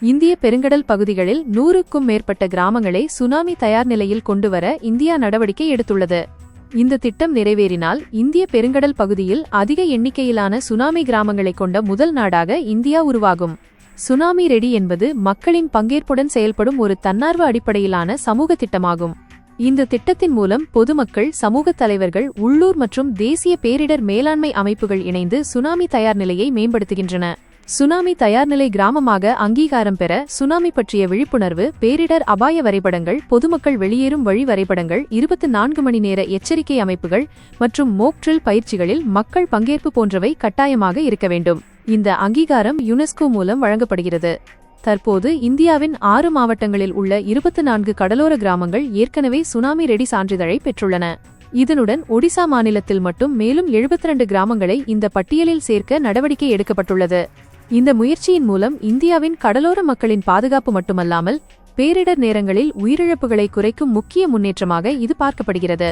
இந்திய பெருங்கடல் பகுதிகளில் நூறுக்கும் மேற்பட்ட கிராமங்களை சுனாமி தயார் நிலையில் கொண்டுவர இந்தியா நடவடிக்கை எடுத்துள்ளது. இந்த திட்டம் நிறைவேறினால் இந்திய பெருங்கடல் பகுதியில் அதிக எண்ணிக்கையிலான சுனாமி கிராமங்களை கொண்ட முதல் நாடாக இந்தியா உருவாகும். சுனாமி ரெடி என்பது மக்களின் பங்கேற்புடன் செயல்படும் ஒரு தன்னார்வ அடிப்படையிலான சமூக திட்டமாகும். இந்த திட்டத்தின் மூலம் பொதுமக்கள் சமூகத் தலைவர்கள் உள்ளூர் மற்றும் தேசிய பேரிடர் மேலாண்மை அமைப்புகள் இணைந்து சுனாமி தயார் நிலையை மேம்படுத்துகின்றன. சுனாமி தயார்நிலை கிராமமாக அங்கீகாரம் பெற சுனாமி பற்றிய விழிப்புணர்வு பேரிடர் அபாய வரைபடங்கள் பொதுமக்கள் வெளியேறும் வழி வரைபடங்கள் இருபத்தி நான்கு மணி நேர எச்சரிக்கை அமைப்புகள் மற்றும் மோக்ட்ரில் பயிற்சிகளில் மக்கள் பங்கேற்பு போன்றவை கட்டாயமாக இருக்க வேண்டும். இந்த அங்கீகாரம் யுனெஸ்கோ மூலம் வழங்கப்படுகிறது. தற்போது இந்தியாவின் ஆறு மாவட்டங்களில் உள்ள இருபத்தி நான்கு கடலோர கிராமங்கள் ஏற்கனவே சுனாமி ரெடி சான்றிதழை பெற்றுள்ளன. இதனுடன் ஒடிசா மாநிலத்தில் மட்டும் மேலும் எழுபத்தி ரெண்டு கிராமங்களை இந்த பட்டியலில் சேர்க்க நடவடிக்கை எடுக்கப்பட்டுள்ளது. இந்த முயற்சியின் மூலம் இந்தியாவின் கடலோர மக்களின் பாதுகாப்பு மட்டுமல்லாமல் பேரிடர் நேரங்களில் உயிரிழப்புகளை குறைக்கும் முக்கிய முன்னேற்றமாக இது பார்க்கப்படுகிறது.